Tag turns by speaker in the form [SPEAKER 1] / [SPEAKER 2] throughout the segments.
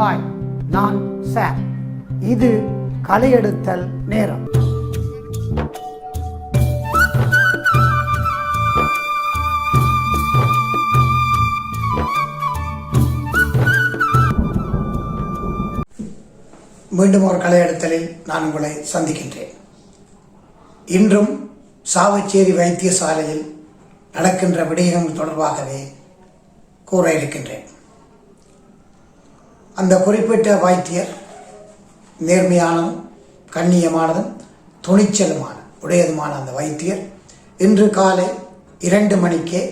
[SPEAKER 1] Hi நான் sir. இது கலையெடுத்தல் நேரம். மீண்டும் ஒரு கலையெடுத்தலில் நான் உங்களை சந்திக்கின்றேன். இன்றும் சாவச்சேரி வைத்தியசாலையில் நடக்கின்ற விடயங்கள் தொடர்பாகவே கூற இருக்கின்றேன். அந்த குறிப்பிட்ட வைத்தியர் நேர்மையானதும் கண்ணியமானதும் துணிச்சலுமான உடையதுமான அந்த வைத்தியர் இன்று காலை இரண்டு மணிக்கே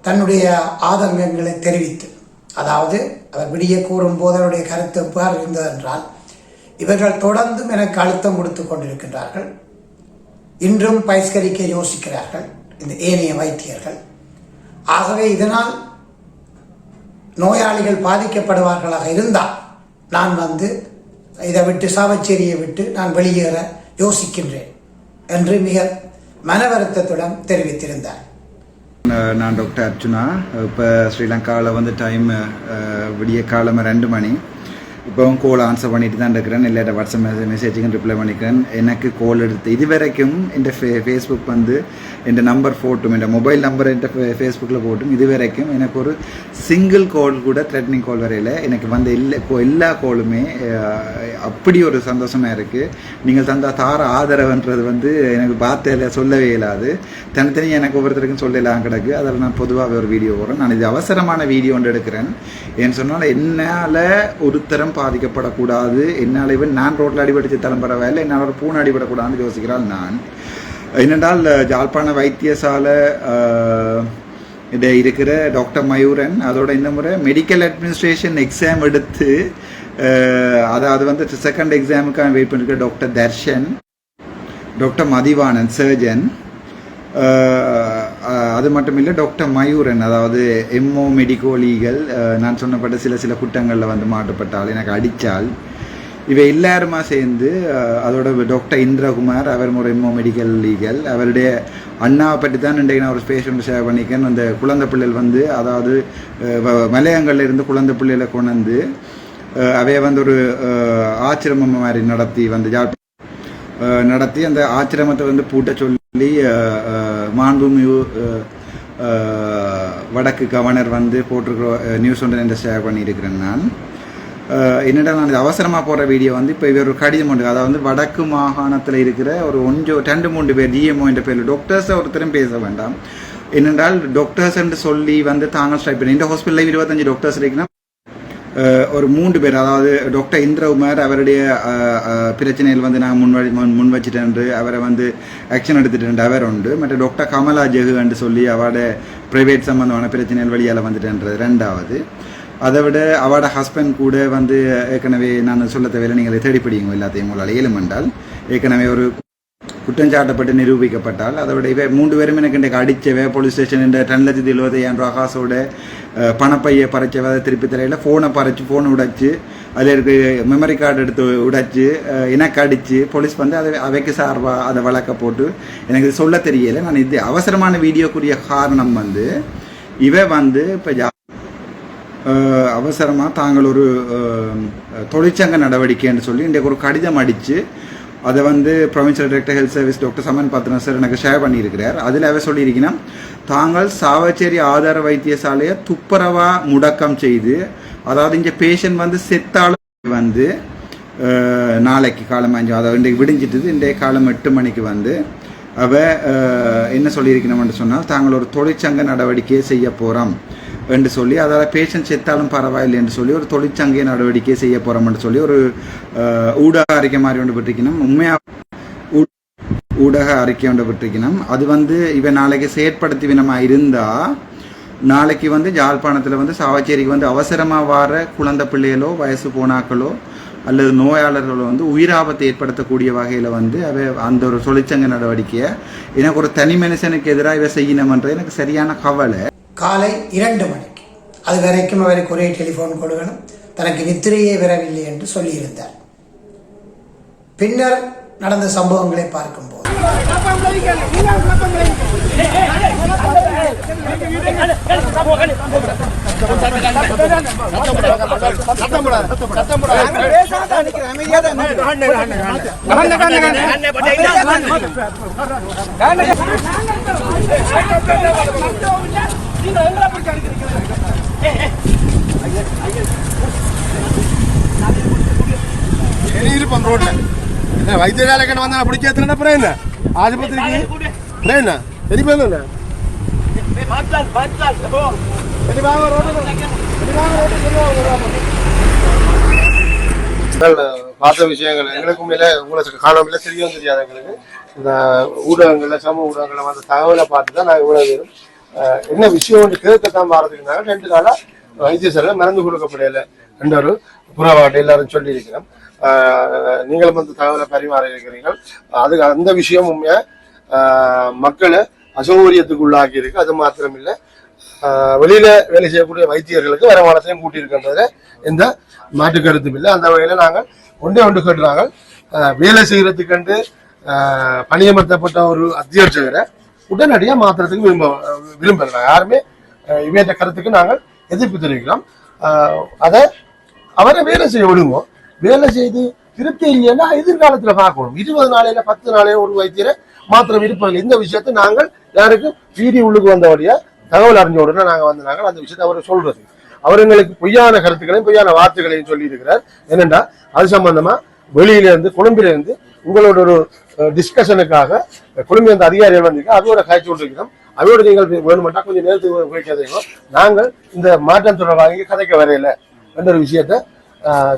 [SPEAKER 1] தன்னுடைய ஆதங்கங்களை தெரிவித்து அதாவது அவர் விடிய கூறும்போது அவருடைய கருத்து எவ்வாறு இருந்ததென்றால் இவர்கள் தொடர்ந்தும் எனக்கு அழுத்தம் கொடுத்து கொண்டிருக்கின்றார்கள். இன்றும் பயிஸ்கரிக்க யோசிக்கிறார்கள் இந்த ஏனைய வைத்தியர்கள். ஆகவே இதனால் நோயாளிகள் பாதிக்கப்படுவார்களாக இருந்தால் நான் வந்து இதை விட்டு சாவச்சேரியை விட்டு நான் வெளியேற யோசிக்கின்றேன் என்று மிக மன வருத்தத்துடன் தெரிவித்திருந்தார்.
[SPEAKER 2] நான் டாக்டர் அர்ஜுனா. இப்போ ஸ்ரீலங்காவில் வந்து டைம் விடிய காலமாக ரெண்டு மணி. இப்போவும் கோல் ஆன்சர் பண்ணிட்டு தான் இருக்கிறேன். இல்லாட்ட வாட்ஸ்அப் மெசேஜ் மெசேஜுக்கும் ரிப்ளை பண்ணிக்கிறேன். எனக்கு கோல் எடுத்து இது வரைக்கும் இந்த ஃபே ஃபேஸ்புக் வந்து இந்த நம்பர் போட்டும் இந்த மொபைல் நம்பர் இந்த ஃபேஸ்புக்கில் போட்டும். இது வரைக்கும் எனக்கு ஒரு சிங்கிள் கால் கூட த்ரெட்னிங் கால் வரையில் எனக்கு வந்த இல்லை கோ- எல்லா கோலுமே அப்படி ஒரு சந்தோஷமாக இருக்குது நீங்கள் தந்த தார ஆதரவுன்றது வந்து எனக்கு வார்த்தையில் சொல்லவே இயலாது. தனித்தனி எனக்கு ஒவ்வொருத்தருக்கும் சொல்லலாம் கிடக்கு. அதில் நான் பொதுவாக ஒரு வீடியோ போடுறேன். நான் இது அவசரமான வீடியோ ஒன்று எடுக்கிறேன். ஏன்னு சொன்னால் என்னால் ஒருத்தரம் பாதிக்கப்படக்கூடாது. என்னால் இவன் நான் ரோட்டில் அடிபடிச்சு தரம் பரவாயில்லை என்னால் ஒரு பூனை அடிபடக்கூடாதுன்னு யோசிக்கிறாள் நான். என்னென்றால் ஜாழ்ப்பாண வைத்தியசாலை இதை இருக்கிற டாக்டர் மயூரன் அதோட இந்த முறை மெடிக்கல் அட்மினிஸ்ட்ரேஷன் எக்ஸாம் எடுத்து அதை அதாவது வந்து செகண்ட் எக்ஸாமுக்காக wait பண்ணிருக்கிற doctor Darshan doctor Mathivanan surgeon அது மட்டும் இல்லை டாக்டர் மயூரன் அதாவது எம்ஓ மெடிக்கோலிகள் நான் சொன்னப்பட்ட சில சில குற்றங்களில் வந்து மாட்டுப்பட்டால் எனக்கு அடித்தால் இவை எல்லாருமா சேர்ந்து அதோட டாக்டர் இந்திரகுமார் அவர் ஒரு எம்ஓ மெடிக்கல் லீகல் அவருடைய அண்ணாவை பற்றி தான் இன்றைக்கு நான் ஒரு ஸ்பேஸ் ஒன்று ஷேர் பண்ணிக்கேன் அந்த குழந்தை பிள்ளைகள் வந்து அதாவது வ- மலையங்கள்ல இருந்து குழந்தை பிள்ளைகளை கொண்டு வந்து அவைய வந்து ஒரு ஆச்சிரமம் மாதிரி நடத்தி வந்து நடத்தி அந்த ஆச்சிரமத்தை வந்து பூட்ட சொல்லி மாண்புமிகு வடக்கு கவர்னர் வந்து போட்டிருக்கிற நியூஸ் ஒன்று என்று ஷேர் பண்ணியிருக்கிறேன் நான். என்னடா நான் இது அவசரமாக போடுற வீடியோ வந்து இப்போ இவர் ஒரு கடிதம் உண்டு அதாவது வந்து வடக்கு மாகாணத்தில் இருக்கிற ஒரு ஒன்று ரெண்டு மூன்று பேர் டிஎம்ஓ என்ற பேரில் டாக்டர்ஸை ஒருத்தரும் பேச வேண்டாம். என்னென்றால் டாக்டர்ஸ் என்று சொல்லி வந்து தாங்கள் ஸ்ட்ரைக் பண்ணி இந்த ஹாஸ்பிட்டலில் இருபத்தஞ்சு டாக்டர்ஸ் இருக்குன்னா ஒரு மூன்று பேர் அதாவது டாக்டர் இந்திரகுமார் அவருடைய பிரச்சனையில் வந்து நான் முன்வடி முன் முன் வச்சுட்டேன் அவரை வந்து ஆக்ஷன் எடுத்துட்டேன் அவர் உண்டு. மற்ற டாக்டர் கமலா ஜெகு என்று சொல்லி அவட பிரைவேட் சம்பந்தமான பிரச்சனைகள் வழியால் வந்துட்டேன்றது ரெண்டாவது. அதை விட அவட ஹஸ்பண்ட் கூட வந்து ஏற்கனவே நான் சொல்ல தேவையில்லை நீங்கள் தேடிப்பிடிங்க எல்லாத்தையும் உங்களால். ஏழுமென்றால் ஏற்கனவே ஒரு குற்றஞ்சாட்டப்பட்டு நிரூபிக்கப்பட்டால் அதை விட இவ மூன்று பேரும் எனக்கு இன்றைக்கு அடித்தவே. போலீஸ் ஸ்டேஷன் இந்த ரெண்டு லட்சத்தி எழுபத்தையாயிரம் ரூபா காசோட பணப்பையை பறைச்சவை அதை திருப்பி தரையில் ஃபோனை பறைச்சி ஃபோனை உடைச்சு அதில் இருக்க மெமரி கார்டு எடுத்து உடைச்சு எனக்கு அடித்து போலீஸ் வந்து அதை அவைக்கு சார்பாக அதை வழக்க போட்டு எனக்கு இது சொல்ல தெரியலை. நான் இது அவசரமான வீடியோக்குரிய காரணம் வந்து இவ வந்து இப்போ அவசரமாக தாங்கள் ஒரு தொழிற்சங்க நடவடிக்கைன்னு சொல்லி இன்றைக்கு ஒரு கடிதம் அடித்து அதை வந்து provincial director health service doctor Saman Pathran sir எனக்கு ஷேர் பண்ணியிருக்கிறார். அதில் அவர் சொல்லியிருக்கீங்கன்னா தாங்கள் சாவச்சேரி ஆதார வைத்தியசாலையை துப்புரவாக முடக்கம் செய்து அதாவது இங்கே பேஷண்ட் வந்து செத்தாலும் வந்து நாளைக்கு காலம் அஞ்சு அதாவது இன்றைக்கு விடிஞ்சிட்டுது இன்றைய காலம் எட்டு மணிக்கு வந்து அவ என்ன சொல்லியிருக்கணும்னு சொன்னால் தாங்கள் ஒரு தொழிற்சங்க நடவடிக்கையை செய்ய போகிறோம் என்று சொல்லி அதாவது பேஷண்ட் செத்தாலும் பரவாயில்லை என்று சொல்லி ஒரு தொழிற்சங்க நடவடிக்கை செய்ய போகிறோம்னு சொல்லி ஒரு ஊடக அறிக்கை மாதிரி ஒன்று பெற்றிருக்கணும். உண்மையாக ஊடக அறிக்கை ஒன்று பெற்றிருக்கணும். அது வந்து இவன் நாளைக்கு செயற்படுத்தி வினமாக இருந்தால் நாளைக்கு வந்து யாழ்ப்பாணத்தில் வந்து சாவச்சேரிக்கு வந்து அவசரமாக வர குழந்தை பிள்ளைகளோ வயசு போனாக்களோ அல்லது நோயாளர்களோ வந்து உயிராபத்தை ஏற்படுத்தக்கூடிய வகையில் வந்து அவ அந்த ஒரு தொழிற்சங்க நடவடிக்கையை எனக்கு ஒரு தனி மனுஷனுக்கு எதிராக இவை செய்யணுமன்றது எனக்கு சரியான கவலை.
[SPEAKER 1] காலை இரண்டு மணிக்கு. அது வரைக்கும் அவருக்கு ஒரே டெலிஃபோன் கொடுக்கணும். தனக்கு நித்திரையே வரவில்லை என்று சொல்லியிருந்தார். பின்னர் நடந்த சம்பவங்களை பார்க்கும்போது.
[SPEAKER 3] சரி இருப்போம் ரோட்ல. என்ன வைத்தியசாலைக்கு வந்தா பிடிச்சி ஏத்துனா அப்புறம் என்ன? ஆஸ்பத்திரிக்கு? அப்புறம் என்ன? சரி பண்ணல சரி வாங்க பார்த்த விஷயங்கள் எங்களுக்கும் மேல உங்களை காணாமல தெரியவும் தெரியாது எங்களுக்கு. இந்த ஊடகங்கள்ல சமூக ஊடகங்கள்ல வந்த தகவலை பார்த்து தான் நாங்கள் இவ்வளவு பேரும் என்ன விஷயம் கேட்கத்தான் மாறதுக்குனால ரெண்டு நாளா வைத்தியசாலையில் மருந்து கொடுக்கப்படையில ரெண்டு ஒரு புறவாட்டை எல்லாரும் சொல்லியிருக்கிறோம். நீங்களும் வந்து தகவலை பரிமாற இருக்கிறீர்கள். அதுக்கு அந்த விஷயம் உண்மையா மக்களை அசௌகரியத்துக்கு உள்ளாக்கி இருக்கு. அது மாத்திரம் இல்லை வெளியில வேலை செய்யக்கூடிய வைத்தியர்களுக்கு வருமானத்தையும் கூட்டியிருக்கின்றதுல எந்த மாற்று கருத்தும் இல்லை. அந்த வகையில நாங்கள் ஒன்றே ஒன்று கேட்டுறாங்க. வேலை செய்யறதுக்கண்டு பணியமர்த்தப்பட்ட ஒரு அத்தியட்சகரை உடனடியாக மாற்றுறதுக்கு விரும்ப விரும்புகிறாங்க யாருமே இவையற்ற கருத்துக்கு நாங்கள் எதிர்ப்பு தெரிவிக்கிறோம். அதை அவரை வேலை செய்ய விடுவோம் வேலை செய்து திருப்தி இல்லைன்னா எதிர்காலத்துல பார்க்கணும். இருபது நாளையில பத்து நாளையில ஒரு வைத்தியரை மாத்திரம் இருப்பாங்க இந்த விஷயத்தை நாங்கள் யாருக்கும் வீதி உள்ளுக்கு வந்தபடியா தகவல் அறிஞ்ச உடனே நாங்க வந்து நாங்கள் அந்த விஷயத்தை அவர் சொல்றது. அவர் எங்களுக்கு பொய்யான கருத்துக்களையும் பொய்யான வார்த்தைகளையும் சொல்லி இருக்கிறார் என்னென்னா அது சம்பந்தமா வெளியில இருந்து உங்களோட ஒரு டிஸ்கஷனுக்காக கொழும்பு அந்த அதிகாரிகள் வந்து அதோட காய்ச்சி கொண்டிருக்கிறோம் அதோட நீங்கள் வேணுமெண்டா கொஞ்சம் நேரத்துக்கு போய்க்காதீங்க நாங்கள் இந்த மாற்றம் தொடர்பாக இங்கே கதைக்க வரையில என்ற ஒரு விஷயத்தை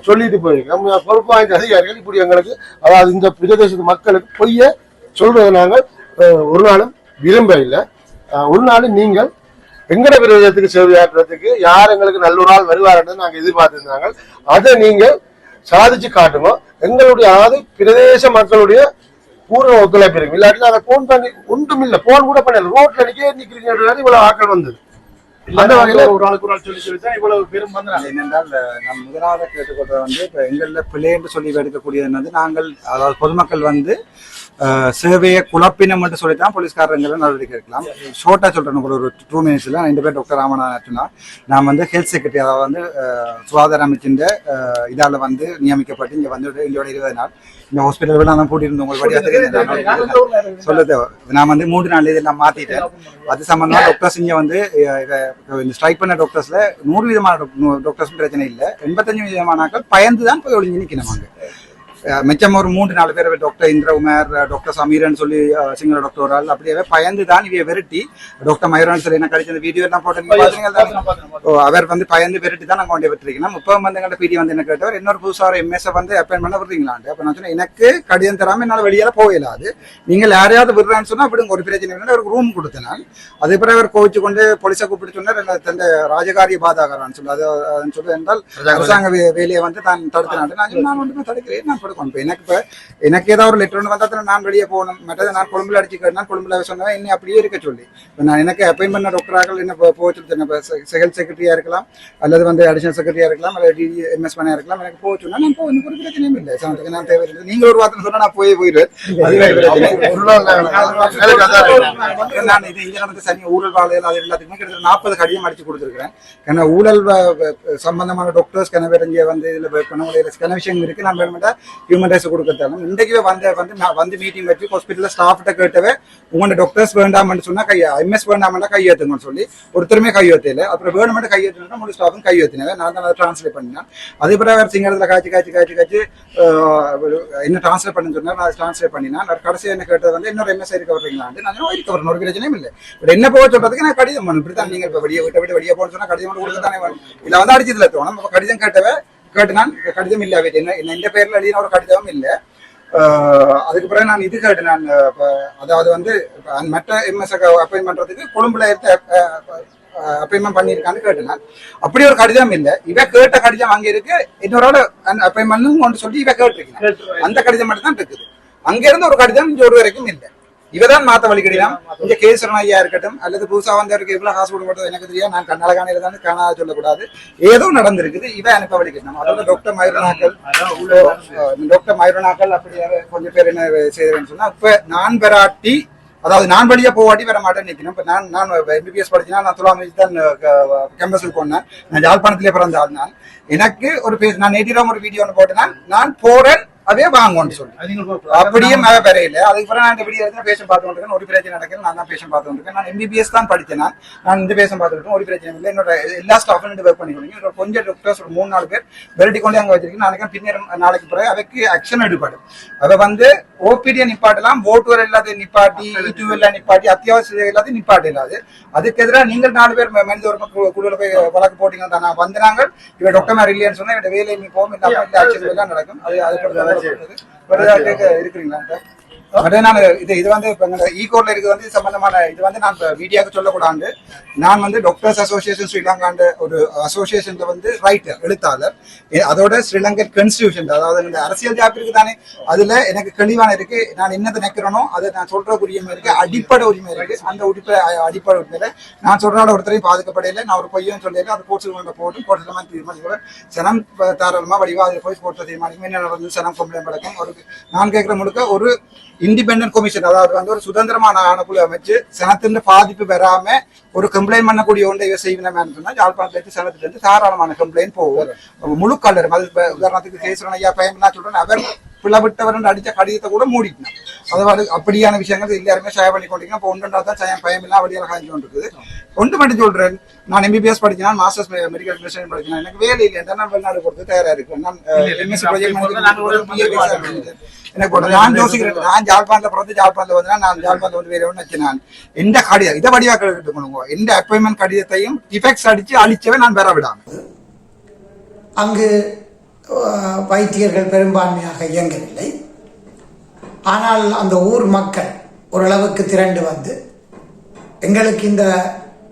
[SPEAKER 3] சொல்லிட்டு போயிருக்கோம் பொறுப்பு வாய்ந்த அதிகாரிகள் இப்படி எங்களுக்கு அதாவது இந்த பிரதேசத்து மக்களுக்கு பொய்ய சொல்றதை நாங்கள் ஒரு நாளும் விரும்ப இல்லை ஒரு நாளும் நீங்கள் எங்கட பிரதேசத்துக்கு சேவையாற்றுறதுக்கு யார் எங்களுக்கு நல்ல ஒரு வருவார் என்று நாங்கள் எதிர்பார்த்திருந்தாங்க அதை நீங்கள் சாதிச்சு காட்டுங்க எங்களுடைய அதாவது பிரதேச மக்களுடைய பூர்வ ஒத்துழைப்பு இருக்கு. இல்லாட்டி நாங்கள் போன் பண்ணி ஒன்றும் இல்லை போன் கூட பண்ணல. ரோட்ல நிக்க நிக்கிறீங்க இவ்வளவு ஆட்கள் வந்தது. அந்த வகையில
[SPEAKER 4] ஒரு ஆளுக்கு ஒரு ஆள் சொல்லி சொல்லி தான் இவ்வளவு பேரும் வந்தாங்க
[SPEAKER 5] என்னென்றால் நாம் முதலாவது கேட்டுக்கொள்வது வந்து இப்போ எங்களில் என்று சொல்லி எடுக்கக்கூடியது வந்து நாங்கள் அதாவது பொதுமக்கள் வந்து சேவையை குழப்பினம் என்று சொல்லி தான் போலீஸ்காரங்களை நடவடிக்கை எடுக்கலாம். ஷோர்ட்டாக சொல்கிறேன் ஒரு ஒரு டூ மினிட்ஸில் ரெண்டு பேர் டாக்டர் ராமநாதனா நான் வந்து ஹெல்த் செக்ரட்டரி அதாவது வந்து சுகாதார அமைச்சின் இதால் வந்து நியமிக்கப்பட்டு இங்கே வந்து எங்களோட இருபது நாள். இந்த ஹாஸ்பிட்டல் நான் கூட்டியிருந்தோம் உங்களுக்கு தெரியும் சொல்லுது நான் வந்து மூன்று நாள் இதெல்லாம் மாத்திட்டேன். அது சம்பந்தமா டாக்டர்ஸ் இங்க வந்து இந்த ஸ்ட்ரைக் பண்ண டாக்டர்ஸ்ல நூறு விதமான டாக்டர்ஸ் பிரச்சனை இல்லை. எண்பத்தஞ்சு விதமானாக்கள் பயந்து தான் போய் ஒளிஞ்சு நிக்கணும் அங்க. அஹ், மிச்சம் ஒரு மூன்று நாலு பேர் டாக்டர் இந்திர உமர் டாக்டர் சமீரன் சொல்லி சிங்கள டாக்டர் ஆள். அப்படியே பயந்து தான் இவைய விரட்டி. டாக்டர் மயூரன் சொல்லி என்ன கடிச்ச வீடியோ எல்லாம் போட்டு அவர் வந்து பயந்து விரட்டி தான் நாங்கள் கொண்டு விட்டுருக்கோம் இப்போ வந்து பிடி வந்து என்ன கேட்டவர் இன்னொரு புதுசாக ஒரு எம்எஸ்ஐ வந்து அப்பாயின் பண்ண விடுறீங்களாண்டு அப்போ நான் சொன்னேன் எனக்கு கடிதம் தராம என்னால் வெளியால போயிடாது நீங்கள் யாரையாவது விடுறான்னு சொன்னா விடுங்க ஒரு பிரச்சனை இல்லை அவருக்கு ரூம் கொடுத்தேன் நான் அதே பிறகு அவர் கோவிச்சு கொண்டு போலீஸை கூப்பிட்டு சொன்னார் தந்த ராஜகாரிய பாதாகரான்னு சொல்லி. அது சொல்லி என்றால் அரசாங்க வேலையை வந்து நான் தடுத்தினாண்டு நான் நான் ஒன்றுமே தடுக்கிறேன் நான் படுக்கணும் இப்போ எனக்கு இப்போ எனக்கு ஏதாவது ஒரு லெட்டர் ஒன்று வந்தால் நான் வெளியே போகணும் மற்றது நான் கொழும்புல அடிச்சு கேட்டேன் கொழும்புல சொன்னேன் என்னை அப்படியே இருக்க சொல்லி இப்போ நான் எனக்கு அப்பாயின் பண்ண டாக்டராக என்ன போ- போக சொல்லி இப்போ ஹெல்த் செக்ரட்டரியா இருக்கலாம் அல்லது வந்து அடிஷனல் செக்ரட்டரியா இருக்கலாம் அல்லது எம்எஸ் பண்ணா இருக்கலாம் எனக்கு போக சொன்னா நான் போக எனக்கு ஒரு பிரச்சனையும் இல்லை சமத்துக்கு நான் தேவையில்லை நீங்க ஒரு வார்த்தை சொன்னா நான் போய் போயிடுவேன்
[SPEAKER 3] நாங்கள்
[SPEAKER 5] நான் இது இங்க நடந்த சனி ஊழல் வாழையில் அது எல்லாத்துக்குமே கிட்டத்தட்ட நாற்பது கடிதம் அடிச்சு கொடுத்துருக்கிறேன் ஏன்னா ஊழல் சம்பந்தமான டாக்டர்ஸ் கன இங்கே வந்து இதுல பண்ண முடியல கன விஷயம் இருக்கு நான் வேணுமெண்டா ஹியூமன் ரைட்ஸ் கொடுக்கறதாலும் இன்றைக்கு வந்து வந்து வந்து மீட்டிங் வச்சு ஹாஸ்பிட்டல்ல ஸ்டாஃப்கிட்ட கேட்டவே உங்களோட டாக்டர்ஸ் வேண்டாம்னு சொன்னா கையா எம்எஸ் வேண்டாம்னா கையேற்றுங்கன்னு சொல்லி ஒருத்தருமே கையெழுத்தில அப்புறம் வேணுமெண்ட் கையெழுத்துனா முழு ஸ்டாஃபும் கையேத்தினவே நான் தான் அதை டிரான்ஸ்லேட் பண்ணினேன். அதே பிறகு சிங்கத்தில் காய்ச்சி காய்ச்சி காய்ச்சி காய்ச்சி என்ன டிரான்ஸ்லேட் பண்ண சொன்னால் நான் டிரான்ஸ்லேட் பண்ணினேன். நான் கடைசி என்ன கேட்டது வந்து இன்னொரு எம்எஸ் இருக்க வர்றீங்களான்னு நான் இருக்க வரணும் ஒரு பிரச்சனையும் இல்லை. பட் என்ன போக சொல்றதுக்கு நான் கடிதம் பண்ணணும் இப்படி தான் நீங்கள் இப்போ வெளியே விட்டு விட்டு வெளியே போகணும்னு சொன்னா கடிதம் கொடுக்க தானே வேணும். இல்லை வந்து அடிச்சதுல தோணும். நம்ம கடிதம் கேட்டவே கேட்டு நான் கடிதம் இல்லை. இந்த பேர்ல எழுதின ஒரு கடிதமும் இல்லை. அதுக்கு பிறகு நான் இது கேட்டு நான் இப்ப அதாவது வந்து மற்ற எம்எஸ் அப்பாயின் பண்றதுக்கு கொழும்புல அப்பாயின்மெண்ட் பண்ணியிருக்கான்னு கேட்டேன் நான். அப்படி ஒரு கடிதம் இல்லை. இவ கேட்ட கடிதம் அங்க இருக்கு. இன்னொரு அப்பாயின்மெண்ட் கொண்டு சொல்லி இவ கேட்டிருக்கேன் அந்த கடிதம் மட்டும் தான் இருக்குது. அங்க இருந்து ஒரு கடிதம் இங்க ஒரு வரைக்கும் இல்லை. இவதான் மாத்த வழிகடிலாம். இங்க கேசரன் ஐயா இருக்கட்டும் அல்லது புதுசா வந்தவருக்கு இவ்வளவு காசு கொடுக்கப்பட்டது எனக்கு தெரியாது. நான் கண்ணால காணையில காணாத சொல்லக்கூடாது. ஏதோ நடந்திருக்குது இவ அனுப்ப வழி அதாவது அதோட டாக்டர் மயூரனாக்கள் டாக்டர் மயூரனாக்கள் அப்படி கொஞ்சம் பேர் என்ன செய்யறேன்னு சொன்னா இப்ப நான் பெராட்டி அதாவது நான் வழியா போவாட்டி வர மாட்டேன்னு நிற்கணும் இப்போ நான் நான் எம்பிபிஎஸ் படிச்சினா நான் துலாமி தான் கேம்பஸுக்கு போனேன். நான் யாழ்ப்பாணத்திலே பிறந்த ஆள் நான் எனக்கு ஒரு பேஸ் நான் நேட்டிராம் ஒரு வீடியோ ஒன்று போட்டேன்னா நான் போறேன் அதே வாங்குவோம்னு சொல்லி. அப்படியே மழை பெறையில அதுக்கப்புறம் நான் இந்த எடுத்து பேஷன் பார்த்து இருக்கேன் ஒரு பிரச்சனை நடக்கல. நான் தான் பேஷன் பார்த்து இருக்கேன் நான் எம்பிபிஎஸ் தான் படித்தேன் நான். நான் இந்த பேஷன் பார்த்து இருக்கேன். ஒரு பிரச்சனை இல்லை. என்னோட எல்லா ஸ்டாஃபும் ரெண்டு ஒர்க் பண்ணிக்கிறீங்க ஒரு கொஞ்சம் டாக்டர்ஸ் ஒரு மூணு நாலு பேர் வெரைட்டி கொண்டு அங்கே வச்சிருக்கேன். நாளைக்கு பின்னர் நாளைக்கு பிறகு அதுக்கு ஆக்ஷன் எடுப்பாடு அதை வந்து ஓபிடியை நிப்பாட்டலாம். ஓட்டுவர் எல்லாத்தையும் நிப்பாட்டி டூ எல்லாம் நிப்பாட்டி அத்தியாவசிய எல்லாத்தையும் நிப்பாட்டு இல்லாது அதுக்கு எதிராக நீங்கள் நாலு பேர் மனித உரிமை குழு- குழுவில் போய் வழக்கு போட்டீங்க தான் நான் வந்து நாங்கள் இவன் டாக்டர் மாதிரி இல்லைன்னு சொன்னா இவன் வேலையை நீ போகும் இல்லாமல் ஆக்ஷன் எல்லாம் நடக்கும். அது அதுக்கு இருக்கிறீங்களா அதே நான் இது இது வந்து இப்போ இந்த ஈகோர்ல இருக்கிறது வந்து சம்பந்தமான இது வந்து நான் மீடியாவுக்கு சொல்லக்கூடாது. நான் வந்து டாக்டர்ஸ் அசோசியேஷன் ஸ்ரீலங்காண்ட ஒரு அசோசியேஷன்ல வந்து ரைட்டர் எழுத்தாளர். அதோட ஸ்ரீலங்கன் கன்ஸ்டியூஷன் அதாவது இந்த அரசியல் ஜாப் இருக்கு தானே அதுல எனக்கு தெளிவான இருக்கு. நான் என்னத்தை நினைக்கிறேனோ அதை நான் சொல்ற உரிமை இருக்கு. அடிப்படை உரிமை இருக்கு. அந்த உடிப்படை அடிப்படை உரிமையில நான் சொல்றால ஒருத்தரையும் பாதுகாப்படையில நான் ஒரு பொய்யும் சொல்லல அது கோர்ட்ஸ் கொண்ட போட்டு கோர்ட்ல தீர்மானிக்க சனம் தாராளமா வடிவா அதில் போய் கோர்ட்ல தீர்மானிக்கும். என்ன நடந்தது? சனம் கம்ப்ளைண்ட் நடக்கும் ஒரு நான் கேட்கிற முழுக்க ஒரு இண்டிபெண்டன்ட் கமிஷன் அதாவது வந்து ஒரு சுதந்திரமான ஆணைக்குழு அமைச்சு சனத்தின் பாதிப்பு பெறாம ஒரு கம்ப்ளைண்ட் பண்ணக்கூடிய ஒன்றை இவ செய்வினமே சொன்னா யாழ்ப்பாணத்துல இருந்து சனத்துல இருந்து தாராளமான கம்ப்ளைண்ட் போகும். முழு கலர் அது உதாரணத்துக்கு கேசுரன் ஐயா பையன் நான் சொல்றேன் அவர் பிளவிட்டவர் அடிச்ச கடிதத்தை கூட மூடிக்கணும் அதாவது அப்படியான விஷயங்கள் எல்லாருமே ஷேர் பண்ணி கொண்டீங்கன்னா இப்போ ஒன்று தான் சயம் பயம் எல்லாம் வழியாக காய்ச்சி கொண்டு இருக்குது ஒன்று மட்டும் சொல்றேன் நான் எம்பிபிஎஸ் படிக்கிறேன் மாஸ்டர்ஸ் மெடிக்கல் மிஷன் படிக்கிறேன் எனக்கு வேலை இல்லை நான் வெளிநாடு போறது தயாரா இருக்கேன் நான் ப்ராஜெக்ட் எனக்கு நான் யோசிக்கிறேன் நான் ஜாழ்ப்பாணத்துல பிறந்து ஜாழ்ப்பாணத்துல வந்து நான் ஜாழ்ப்பாணத்துல வந்து வேற ஒன்று நான் எந்த கடிதம் இதை வடிவாக்க எடுத்துக்கணுங்க எந்த அப்பாயின்மெண்ட் கடிதத்தையும் டிஃபெக்ட்ஸ் அடிச்சு அழிச்சவே நான் பெற விடாம
[SPEAKER 1] அங்கு வைத்தியர்கள் பெரும்பான்மையாக இயங்கவில்லை ஆனால் அந்த ஊர் மக்கள் ஓரளவுக்கு திரண்டு வந்து எங்களுக்கு இந்த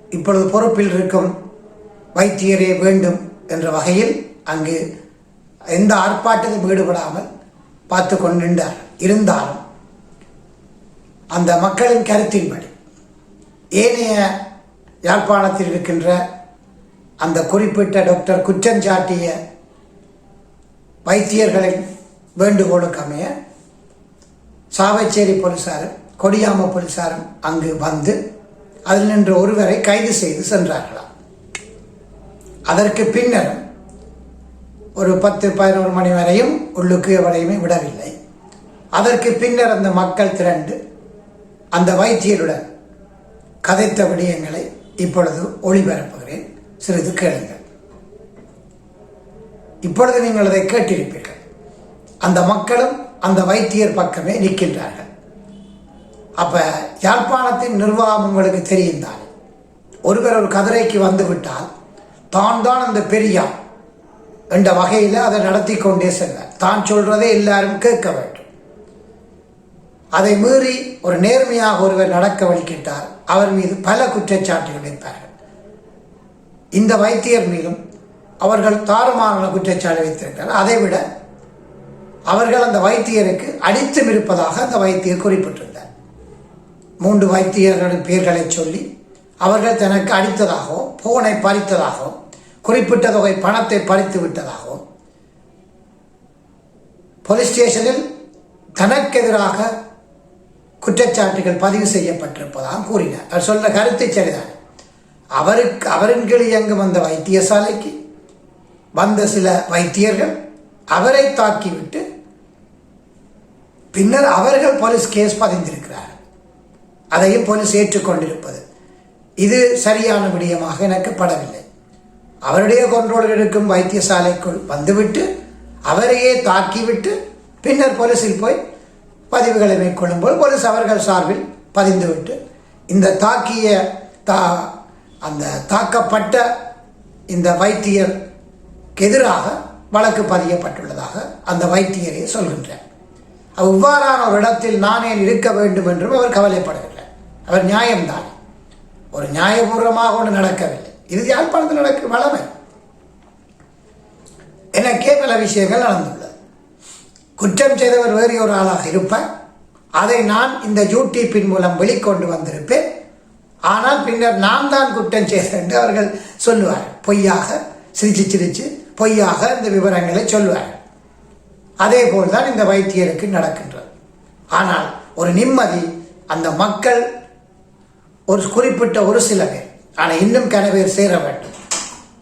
[SPEAKER 1] இப்பொழுது பொறுப்பில் இருக்கும் வைத்தியரே வேண்டும் என்ற வகையில் அங்கு எந்த ஆர்ப்பாட்டத்திலும் ஈடுபடாமல் பார்த்து கொண்டிருந்தார் இருந்தாலும் அந்த மக்களின் கருத்தின்படி ஏனைய யாழ்ப்பாணத்தில் இருக்கின்ற அந்த குறிப்பிட்ட டாக்டர் குற்றஞ்சாட்டிய வைத்தியர்களின் வேண்டுகோளுக்கு அமைய சாவைச்சேரி போலீசாரும் கொடியாம போலீசாரும் அங்கு வந்து அதில் நின்ற ஒருவரை கைது செய்து சென்றார்களாம். அதற்கு பின்னர் ஒரு பத்து பதினோரு மணி வரையும் உள்ளுக்கு எவரையுமே விடவில்லை. அதற்கு பின்னர் அந்த மக்கள் திரண்டு அந்த வைத்தியருடன் கதைத்த விடயங்களை இப்பொழுது ஒளிபரப்புகிறேன். சிறிது கேளுங்கள். இப்பொழுது நீங்கள் அதை கேட்டிருப்பீர்கள். அந்த மக்களும் அந்த வைத்தியர் பக்கமே நிற்கின்றார்கள். அப்ப யாழ்ப்பாணத்தின் நிர்வாகம் உங்களுக்கு தெரியும் தானே. ஒருவர் ஒரு கதிரைக்கு வந்துவிட்டால் தான் தான் அந்த பெரியார் என்ற வகையில் அதை நடத்தி கொண்டே செல்வார். தான் சொல்றதை எல்லாரும் கேட்க வேண்டும். அதை மீறி ஒரு நேர்மையாக ஒருவர் நடக்க வழிகிட்டார் அவர் மீது பல குற்றச்சாட்டுகள் வைப்பார்கள் இந்த வைத்தியர் மீதும் அவர்கள் தாறுமாறான குற்றச்சாட்டு வைத்திருக்கிறார். அதைவிட அவர்கள் அந்த வைத்தியருக்கு அடித்தும் இருப்பதாக அந்த வைத்தியர் குறிப்பிட்டிருந்தார். மூன்று வைத்தியர்களின் பெயர்களை சொல்லி அவர்கள் தனக்கு அடித்ததாகவோ போனை பறித்ததாகவும் குறிப்பிட்ட தொகை பணத்தை பறித்து விட்டதாகவும் போலீஸ் ஸ்டேஷனில் தனக்கு எதிராக குற்றச்சாட்டுகள் பதிவு செய்யப்பட்டிருப்பதாக கூறினார். அவர் சொன்ன கருத்து சரிதான். அவருக்கு அவரின் கீழ் இயங்கும் வந்த வைத்தியசாலைக்கு வந்த சில வைத்தியர்கள் அவரை தாக்கிவிட்டு பின்னர் அவர்கள் போலீஸ் கேஸ் பதிந்திருக்கிறார். அதையும் போலீஸ் ஏற்றுக்கொண்டிருப்பது. இது சரியான விடயமாக எனக்கு படவில்லை அவருடைய கொண்டோடு இருக்கும் வைத்தியசாலைக்குள் வந்துவிட்டு அவரையே தாக்கிவிட்டு பின்னர் போலீஸில் போய் பதிவுகளை மேற்கொள்ளும்போது போலீஸ் அவர்கள் சார்பில் பதிந்துவிட்டு இந்த தாக்கிய தா அந்த தாக்கப்பட்ட இந்த வைத்தியருக்கு எதிராக வழக்கு பதியப்பட்டுள்ளதாக அந்த வைத்தியரே சொல்கின்றார். அவ்வாறான ஒரு இடத்தில் நானே இருக்க வேண்டும் என்றும் அவர் கவலைப்படுகின்றார். அவர் நியாயம்தான். ஒரு நியாயபூர்வமாக ஒன்று நடக்கவில்லை. இது யாழ்ப்பாணத்தில் நடக்கும் வளமை எனக்கே பல விஷயங்கள் நடந்துள்ளது. குற்றம் செய்தவர் வேறு ஒரு ஆளாக இருப்பார். அதை நான் இந்த யூடியூப்பின் மூலம் வெளிக்கொண்டு வந்திருப்பேன். ஆனால் பின்னர் நான் தான் குற்றம் செய்தேன் என்று அவர்கள் சொல்லுவார். பொய்யாக சிரிச்சு சிரித்து பொய்யாக இந்த விவரங்களை சொல்லுவார் அதே போல்தான் இந்த வைத்தியருக்கு நடக்கின்றது. ஆனால் ஒரு நிம்மதி அந்த மக்கள் ஒரு குறிப்பிட்ட ஒரு சில பேர் ஆனால் இன்னும் கனவேர் சேர வேண்டும்.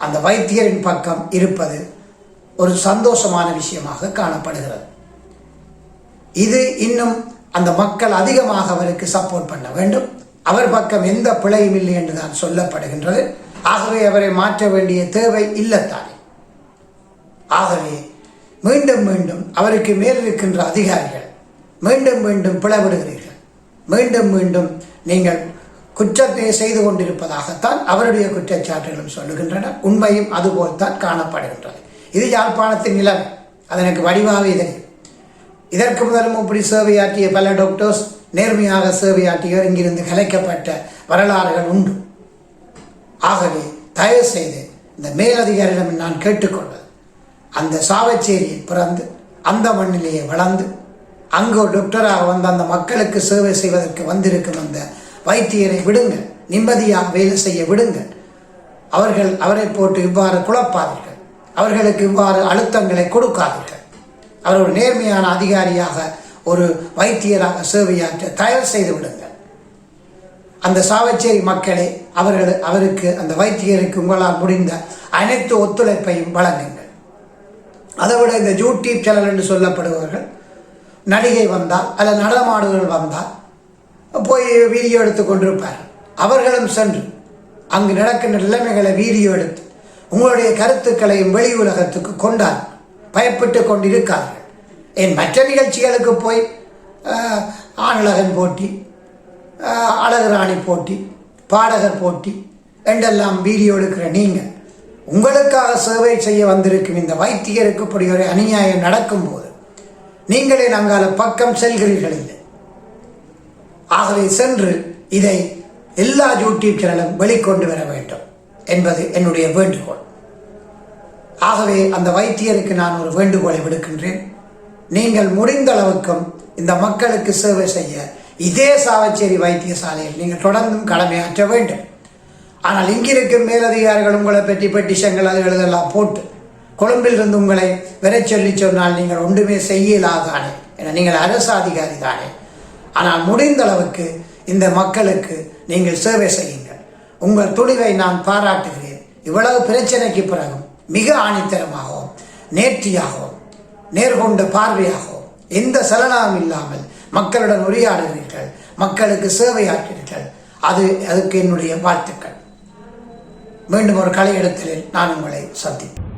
[SPEAKER 1] அந்த வைத்தியரின் பக்கம் இருப்பது ஒரு சந்தோஷமான விஷயமாக காணப்படுகிறது. இது இன்னும் அந்த மக்கள் அதிகமாக அவருக்கு சப்போர்ட் பண்ண வேண்டும். அவர் பக்கம் எந்த பிழையும் இல்லை என்று தான் சொல்லப்படுகின்றது. ஆகவே அவரை மாற்ற வேண்டிய தேவை இல்லத்தானே. ஆகவே மீண்டும் மீண்டும் அவருக்கு மேல் இருக்கின்ற அதிகாரிகள் மீண்டும் மீண்டும் பிளவிடுகிறீர்கள். மீண்டும் மீண்டும் நீங்கள் குற்றத்தை செய்து கொண்டிருப்பதாகத்தான் அவருடைய குற்றச்சாட்டுகளும் சொல்லுகின்றன. உண்மையும் அதுபோல்தான் காணப்படுகின்றது. இது யாழ்ப்பாணத்தின் நிலைமை. அதனுக்கு வடிவாகவே தெரியும் இதற்கு முதலும் இப்படி சேவையாற்றிய பல டாக்டர்ஸ் நேர்மையாக சேவையாற்றியவர் இங்கிருந்து கலைக்கப்பட்ட வரலாறுகள் உண்டு. ஆகவே தயவு செய்து இந்த மேலதிகாரிடம் நான் கேட்டுக்கொள்வது அந்த சாவச்சேரியில் பிறந்து அந்த மண்ணிலேயே வளர்ந்து அங்கு ஒரு டாக்டராக வந்து அந்த மக்களுக்கு சேவை செய்வதற்கு வந்திருக்கும் அந்த வைத்தியரை விடுங்க நிம்மதியாக வேலை செய்ய விடுங்க. அவர்கள் அவரை போட்டு இவ்வாறு குழப்பாதீர்கள். அவர்களுக்கு இவ்வாறு அழுத்தங்களை கொடுக்காதீர்கள். அவர் ஒரு நேர்மையான அதிகாரியாக ஒரு வைத்தியராக சேவையாற்ற தயார் செய்து விடுங்கள். அந்த சாவச்சேரி மக்களே அவர்கள் அவருக்கு அந்த வைத்தியருக்கு உங்களால் முடிந்த அனைத்து ஒத்துழைப்பையும் வழங்குங்கள். அதை விட இந்த யூடியூப் சேனல் என்று சொல்லப்படுபவர்கள் நடிகை வந்தால் அல்லது நடனமாடுகள் வந்தால் போய் வீடியோ எடுத்து கொண்டிருப்பார்கள். அவர்களும் சென்று அங்கு நடக்கின்ற நிலைமைகளை வீடியோ எடுத்து உங்களுடைய கருத்துக்களையும் வெளி உலகத்துக்கு கொண்டார் பயப்பட்டு கொண்டிருக்கார்கள். என் மற்ற நிகழ்ச்சிகளுக்கு போய் ஆணழகன் போட்டி அழகுராணி ராணி போட்டி பாடகர் போட்டி என்றெல்லாம் வீடியோ எடுக்கிற நீங்கள் உங்களுக்காக சேவை செய்ய வந்திருக்கும் இந்த வைத்தியருக்கு இப்படி ஒரு அநியாயம் நடக்கும்போது நீங்களே நாங்கள் பக்கம் செல்கிறீர்கள் இல்லை. ஆகவே சென்று இதை எல்லா யூடியூப் சேனலும் வெளிக்கொண்டு வர வேண்டும் என்பது என்னுடைய வேண்டுகோள். ஆகவே அந்த வைத்தியருக்கு நான் ஒரு வேண்டுகோளை விடுக்கின்றேன். நீங்கள் முடிந்த அளவுக்கும் இந்த மக்களுக்கு சேவை செய்ய இதே சாவச்சேரி வைத்தியசாலையில் நீங்கள் தொடர்ந்தும் கடமையாற்ற வேண்டும். ஆனால் இங்கிருக்கும் மேலதிகாரிகள் உங்களை பற்றி பெட்டிஷங்கள் அது எழுதெல்லாம் போட்டு கொழும்பில் இருந்து உங்களை வரச் சொல்லி சொன்னால் நீங்கள் ஒன்றுமே செய்யலாதானே என நீங்கள் அரசு அதிகாரி தானே ஆனால் முடிந்த அளவுக்கு இந்த மக்களுக்கு நீங்கள் சேவை செய்யுங்கள். உங்கள் துணிவை நான் பாராட்டுகிறேன். இவ்வளவு பிரச்சனைக்கு பிறகும் மிக ஆணித்தரமாகவும் நேர்த்தியாகவும் நேர்கொண்ட பார்வையாகவும் எந்த சலனமும் இல்லாமல் மக்களுடன் உரையாடுகிறீர்கள் மக்களுக்கு சேவையாற்றுகிறீர்கள். அது அதுக்கு என்னுடைய வாழ்த்துக்கள். மீண்டும் ஒரு கலை இடத்தில் நான் உங்களை சந்திப்பேன்.